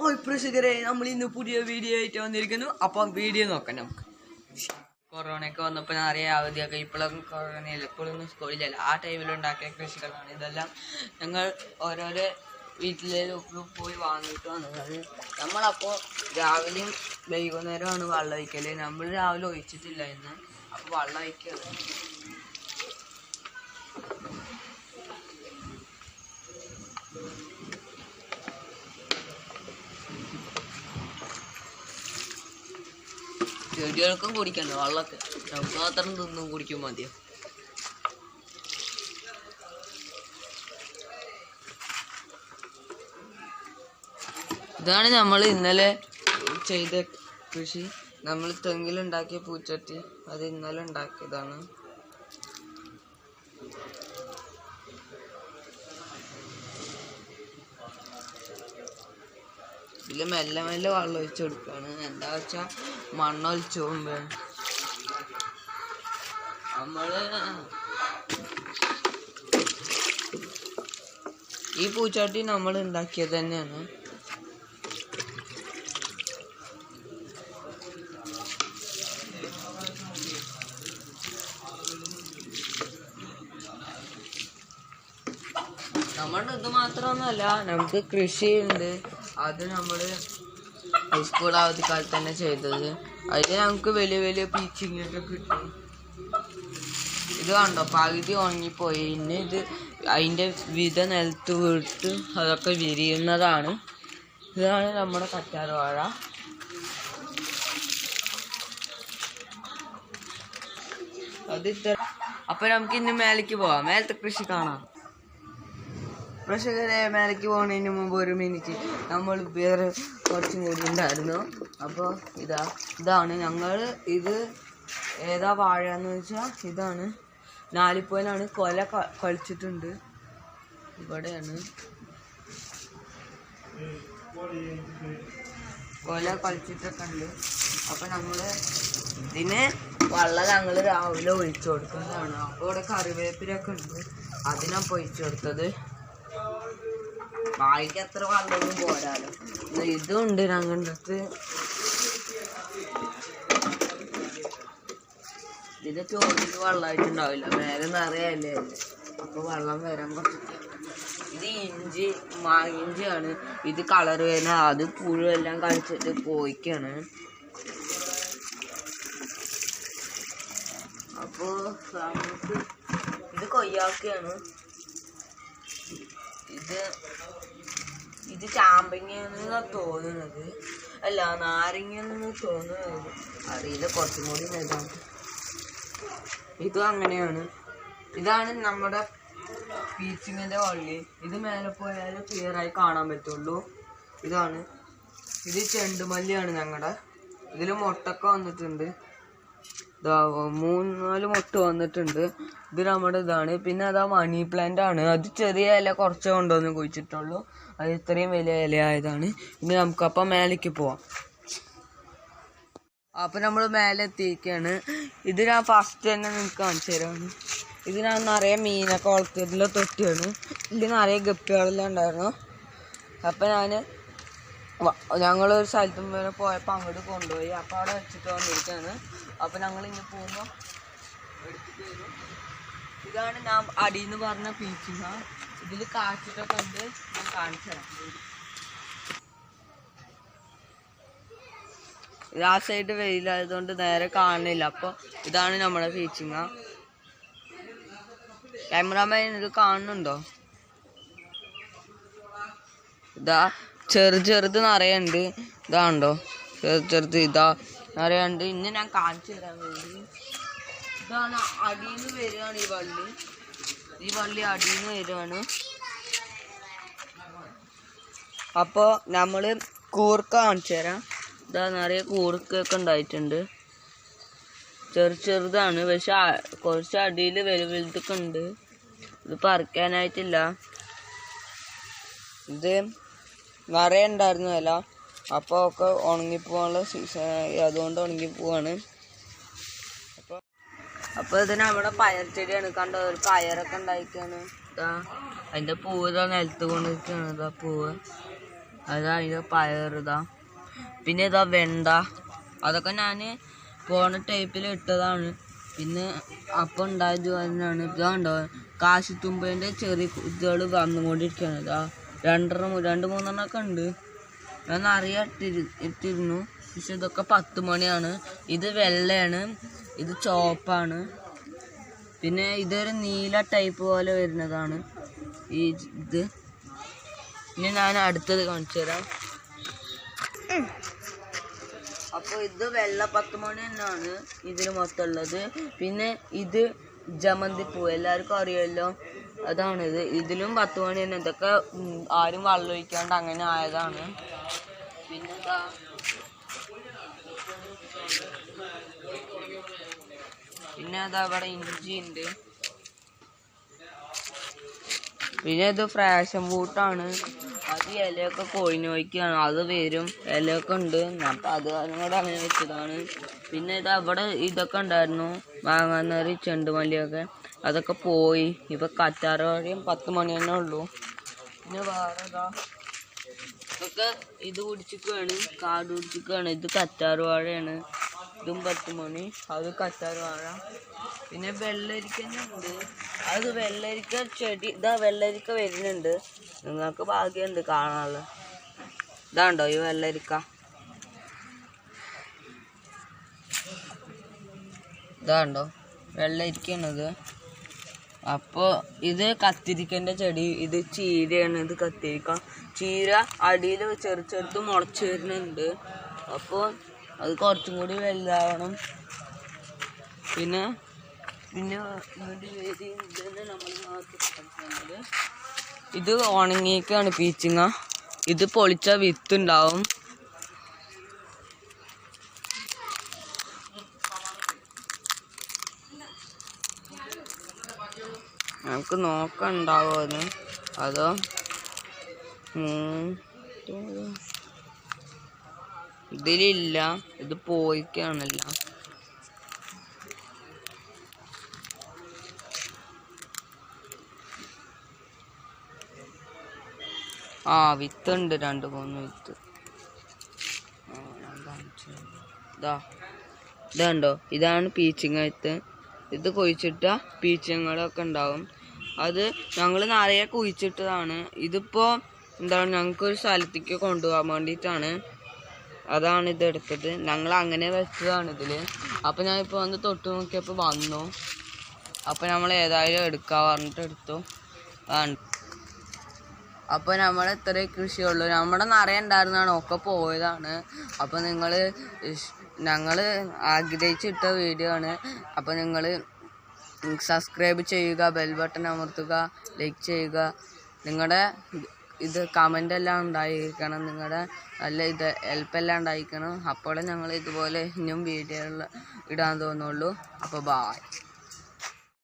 ഓ പ്രേക്ഷകരെ നമ്മൾ ഇന്ന് പുതിയ വീഡിയോ ആയിട്ട് വന്നിരിക്കുന്നു. അപ്പം വീഡിയോ നോക്കാം നമുക്ക്. കൊറോണയൊക്കെ വന്നപ്പോൾ ഞാൻ അറിയാം അവധിയൊക്കെ ഇപ്പോഴൊന്നും കൊറോണയില്ല ഇപ്പോഴൊന്നും സ്കൂളിലല്ല ആ ടൈമിൽ ഉണ്ടാക്കിയ കൃഷികളാണ്. ഇതെല്ലാം ഞങ്ങൾ ഓരോരോ വീട്ടിലേക്ക് പോയി വാങ്ങിയിട്ട് വന്നത്. നമ്മളപ്പോൾ രാവിലെയും വൈകുന്നേരമാണ് വെള്ളം ഒഴിക്കൽ നമ്മൾ രാവിലെ ഒഴിച്ചിട്ടില്ല ഇന്ന്. അപ്പോൾ വെള്ളം ഒഴിക്കത് ചെടികൾക്കും കുടിക്കണ്ട വെള്ളമൊക്കെ നമുക്ക് മാത്രം തിന്നും കുടിക്കും മതിയോ ഇതാണ് നമ്മൾ ഇന്നലെ ചെയ്ത കൃഷി. നമ്മൾ തെങ്ങിലുണ്ടാക്കിയ പൂച്ചട്ടി അത് ഇന്നലെ ഉണ്ടാക്കിയതാണ്. ഇതിൽ മെല്ലെ മെല്ലെ വെള്ളം ഒഴിച്ച് കൊടുക്കുകയാണ് എന്താ വെച്ചാൽ മണ്ണൊലിച്ചു പോകുമ്പോ നമ്മൾ ഈ പൂച്ചാട്ടി നമ്മൾ ഉണ്ടാക്കിയത് തന്നെയാണ്. നമ്മുടെ ഇത് മാത്രമൊന്നുമല്ല നമുക്ക് കൃഷിയുണ്ട്. അത് നമ്മൾ ഹൈസ്കൂൾ അവധിക്കാലത്ത് തന്നെ ചെയ്തത്. അതിൽ നമുക്ക് വലിയ വലിയ പീച്ചിങ്ങൊക്കെ കിട്ടും. ഇത് കണ്ടോ? പകുതി ഉണങ്ങിപ്പോയി. ഇനി ഇത് അതിന്റെ വിധ നിലത്ത് വീട്ട് അതൊക്കെ വിരിയുന്നതാണ്. ഇതാണ് നമ്മുടെ കറ്റാർ വാഴ അത് ഇത്ര അപ്പൊ നമുക്ക് ഇന്ന് മേലേക്ക് പോവാം. മേലത്തെ കൃഷി കാണാം. പ്രേക്ഷകരെ മേലേക്ക് പോകുന്നതിന് മുമ്പ് ഒരു മിനിറ്റ്. നമ്മൾ വേറെ കുറച്ചും കൂടി ഉണ്ടായിരുന്നു. അപ്പോൾ ഇതാ ഇതാണ് ഞങ്ങൾ ഇത് ഏതാ വാഴ എന്ന് വെച്ചാൽ ഇതാണ്. നാലിപ്പോയിലാണ് കൊല കളിച്ചിട്ടുണ്ട് ഇവിടെയാണ്. കൊല കളിച്ചിട്ടൊക്കെ ഉണ്ട്. അപ്പം നമ്മൾ ഇതിന് വള്ളം ഞങ്ങൾ രാവിലെ ഒഴിച്ചു കൊടുക്കുന്നതാണ്. അപ്പോൾ ഇവിടെ കറിവേപ്പിലൊക്കെ ഉണ്ട്. അതിനാണ് പൊഴിച്ചു കൊടുത്തത്. വായിക്ക് എത്ര വെള്ളമൊന്നും പോരാലോ. ഇത് ഇതുണ്ട് ഞങ്ങളുടെ ഇതിന്റെ ചോദിക്ക് വെള്ളമായിട്ടുണ്ടാവില്ല മേലെ നിറയല്ലേ അപ്പൊ വെള്ളം വരാൻ കുറച്ച് ഇത് ഇഞ്ചി മാങ്ങിഞ്ചിയാണ് ഇത് കളർ വരുന്ന അത് പുഴുവെല്ലാം കഴിച്ചിട്ട് പോയിക്കാണ് അപ്പോ നമുക്ക് ഇത് കൊയ്യാക്കയാണ്. ഇത് ഇത് തോന്നുന്നത്. അല്ല നാരങ്ങയെന്ന് തോന്നുന്നത്. അറിയില്ല കുറച്ചും കൂടി ഇതാണ് ഇതും അങ്ങനെയാണ്. ഇതാണ് നമ്മുടെ പീച്ചിങ്ങിന്റെ വള്ളി. ഇത് മേലെ പോയാൽ ക്ലിയറായി കാണാൻ പറ്റുള്ളൂ. ഇതാണ്. ഇത് ചെണ്ടുമല്ലിയാണ് ഞങ്ങളുടെ ഇതിൽ മുട്ടക്ക വന്നിട്ടുണ്ട്. മൂന്ന് നാല് മുട്ട വന്നിട്ടുണ്ട്. ഇത് നമ്മുടെ ഇതാണ്. പിന്നെ അതാ മണി പ്ലാന്റ് ആണ്. അത് ചെറിയ ഇല കുറച്ചേ കൊണ്ടുവന്ന് കുഴിച്ചിട്ടുള്ളൂ അത് ഇത്രയും വലിയ ഇല ആയതാണ്. ഇനി നമുക്ക് അപ്പം മേലേക്ക് പോവാം. അപ്പൊ നമ്മൾ മേലെ എത്തിയിരിക്കുകയാണ് ഇത് ഞാൻ ഫസ്റ്റ് തന്നെ നിങ്ങൾക്ക് കാണിച്ചു തരാണ് ഇത് ഞാൻ നിറയെ മീനൊക്കെ വളർത്തിയതിൽ തൊട്ടിയാണ്. ഇതിൽ നിറയെ ഗപ്പികളെല്ലാം ഉണ്ടായിരുന്നു. അപ്പൊ ഞാൻ ഞങ്ങളൊരു സ്ഥലത്തും വരെ പോയപ്പോൾ അങ്ങോട്ട് കൊണ്ടുപോയി. അപ്പോൾ അവിടെ വെച്ചിട്ട് വന്നിരിക്കുകയാണ് അപ്പോൾ ഞങ്ങൾ ഇങ്ങനെ പോകുമ്പോൾ ഇതാണ് ഞാൻ അടിയെന്ന് പറഞ്ഞ പീച്ചിങ്ങ. ഇതിൽ കാച്ചിട്ടൊക്കെ ഉണ്ട്. ഞാൻ കാണിച്ചു തരാം. ഇത് ആ സൈഡ് വെയിലായതുകൊണ്ട് നേരെ കാണുന്നില്ല. അപ്പോൾ ഇതാണ് നമ്മുടെ പീച്ചിങ്ങ. ക്യാമറാമാൻ ഇത് കാണുന്നുണ്ടോ? ഇതാ. ചെറു ചെറുത് നിറയുണ്ട്. ഇതാണ്ടോ? ചെറു ചെറുത് ഇതാ നിറയുണ്ട്. ഇന്ന് ഞാൻ കാണിച്ചു തരാൻ വേണ്ടി. ഇതാണ് അടിയിൽ നിന്ന് വരികയാണ് ഈ വള്ളി. ഈ വള്ളി അടിയിൽ നിന്ന് വരികയാണ്. അപ്പോൾ നമ്മൾ കൂർക്ക കാണിച്ചു തരാം. ഇതാ നിറയെ കൂർക്കൊക്കെ ഉണ്ടായിട്ടുണ്ട്. ചെറു ചെറുതാണ്. പക്ഷെ കുറച്ച് അടിയിൽ വലു വലുതൊക്കെ ഉണ്ട്. ഇത് പറിക്കാനായിട്ടില്ല. ഇത് നിറയെ ഉണ്ടായിരുന്നു വില അപ്പോൾ ഒക്കെ ഉണങ്ങിപ്പോകാനുള്ള സീസൺ അതുകൊണ്ട് ഉണങ്ങിപ്പോവാണ്. അപ്പോൾ അപ്പോൾ ഇതിന് അവിടെ പയർ ചെടിയാണ്. കണ്ടോ? ഒരു പയറൊക്കെ ഉണ്ടായിക്കാണ്. ഇതാ. അതിന്റെ പൂവ് ഇതാ നിലത്ത് കൊണ്ടിരിക്കുകയാണ് ഇതാ പൂവ്. അതാ അതിന്റെ പയർ ഇതാ. പിന്നെ ഇതാ വെണ്ട. അതൊക്കെ ഞാൻ പോണ ടൈപ്പിൽ ഇട്ടതാണ്. പിന്നെ അപ്പം ഉണ്ടായത് തന്നെയാണ്. ഇതാണ്ടോ കാശിത്തുമ്പേന്റെ ചെറിയ ഇതുകൾ വന്നുകൊണ്ടിരിക്കുകയാണ് ഇതാ. രണ്ടെണ്ണം രണ്ട് മൂന്നെണ്ണം ഒക്കെ ഉണ്ട്. ഞാൻ ഇട്ടിരു ഇട്ടിരുന്നു. പക്ഷെ ഇതൊക്കെ പത്ത് മണിയാണ്. ഇത് വെള്ളയാണ്. ഇത് ചോപ്പാണ്. പിന്നെ ഇതൊരു നീല ടൈപ്പ് പോലെ വരുന്നതാണ്. ഈ ഇത്. ഇനി ഞാൻ അടുത്തത് കാണിച്ചു തരാം. അപ്പോൾ ഇത് വെള്ള പത്ത് മണി തന്നെയാണ് ഇതിൽ മൊത്തം ഉള്ളത്. പിന്നെ ഇത് ജമന്തി പൂ. എല്ലാവർക്കും അറിയാമല്ലോ അതാണിത്. ഇതിലും പത്ത് മണി തന്നെ. ഇതൊക്കെ ആരും വള്ളൊഴിക്കാണ്ട് അങ്ങനെ ആയതാണ്. പിന്നെ ഇതാ അതാ ഇവിടെ ഇഞ്ചി ഉണ്ട് പിന്നെ ഇത് ഫ്രാഷൻ ബൂട്ടാണ്. അത് ഇലയൊക്കെ കൊഴിഞ്ഞു വയ്ക്കുകയാണ് അത് വരും. ഇലയൊക്കെ ഉണ്ട് അപ്പം അത് അതിനോട് അങ്ങനെ വെച്ചതാണ്. പിന്നെ ഇത് അവിടെ ഇതൊക്കെ ഉണ്ടായിരുന്നു. വാങ്ങാന്നേറി ചെണ്ടുമല്ലിയൊക്കെ. അതൊക്കെ പോയി. ഇപ്പൊ കറ്റാറ് വഴിയും പത്ത് മണി തന്നെ ഉള്ളൂ. പിന്നെ വേറെ ഇതാ ഇതൊക്കെ ഇത് കുടിച്ചിക്കുകയാണ് കാട് കുടിച്ചിക്കുകയാണ് ഇത് കറ്റാറ് വാഴയാണ്. ഇതും പത്ത് മണി. അത് കറ്റാറ് വാഴ. പിന്നെ വെള്ളരിക്ക ഉണ്ട് അത് വെള്ളരിക്ക ചെടി ഇതാ വെള്ളരിക്ക വരുന്നുണ്ട്. നിങ്ങൾക്ക് ഭാഗ്യമുണ്ട് കാണാനുള്ള. ഇതാണ്ടോ ഈ വെള്ളരിക്ക? ഇതാണ്ടോ? വെള്ളരിക്കയാണിത്. അപ്പോൾ ഇത് കത്തിരിക്കന്റെ ചെടി ഇത് ചീരയാണ് ഇത് കത്തിരിക്ക. ചീര അടിയിൽ ചെറു ചെറുത്ത് മുളച്ച് വരുന്നുണ്ട്. അപ്പോൾ അത് കുറച്ചും കൂടി വലുതാവണം. പിന്നെ പിന്നെ നമ്മൾ ഇത് ഉണങ്ങിയൊക്കെയാണ് പീച്ചിങ്ങ. ഇത് പൊളിച്ച വിത്തുണ്ടാവും നമുക്ക് നോക്കണ്ടാവോന്ന്. അത്? ഇതിലില്ല. ഇത് പോയിക്കാണല്ല. ആ വിത്തുണ്ട്. രണ്ട് മൂന്ന് വിത്ത്. ഇതാ ഇതുണ്ടോ ഇതാണ് പീച്ചിങ്ങ വിത്ത്. ഇത് കൊഴിച്ചിട്ട പീച്ചിങ്ങളൊക്കെ ഉണ്ടാവും. അത് ഞങ്ങൾ നിറയെ കുഴിച്ചിട്ടതാണ്. ഇതിപ്പോ എന്താണ് ഞങ്ങൾക്ക് ഒരു സ്ഥലത്തേക്ക് കൊണ്ടുപോകാൻ വേണ്ടിയിട്ടാണ് അതാണ് ഇത് എടുത്തത്. ഞങ്ങൾ അങ്ങനെ വെച്ചതാണ് ഇതിൽ. അപ്പോൾ ഞാൻ ഇപ്പൊ വന്ന് തൊട്ട് നോക്കിയപ്പോൾ വന്നു. അപ്പോൾ നമ്മൾ ഏതായാലും എടുക്കാൻ പറഞ്ഞിട്ട് എടുത്തു. ആണ്. അപ്പൊ നമ്മൾ ഇത്രേ കൃഷിയുള്ളൂ. നമ്മുടെ നിറയെ ഉണ്ടായിരുന്നാണ് ഒക്കെ പോയതാണ്. അപ്പോൾ നിങ്ങൾ ഞങ്ങൾ ആഗ്രഹിച്ചിട്ട വീഡിയോ ആണ്. അപ്പോൾ നിങ്ങൾ സബ്സ്ക്രൈബ് ചെയ്യുക ബെൽ ബട്ടൺ അമർത്തുക ലൈക്ക് ചെയ്യുക. നിങ്ങളുടെ ഇത് കമന്റ് എല്ലാം ഉണ്ടായിരിക്കണം. നിങ്ങളുടെ നല്ല ഇത് ഹെൽപ്പെല്ലാം ഉണ്ടായിരിക്കണം. അപ്പോൾ ഞങ്ങൾ ഇതുപോലെ ഇനിയും വീഡിയോ ഇടാൻ തോന്നുള്ളൂ. അപ്പോൾ ബായ്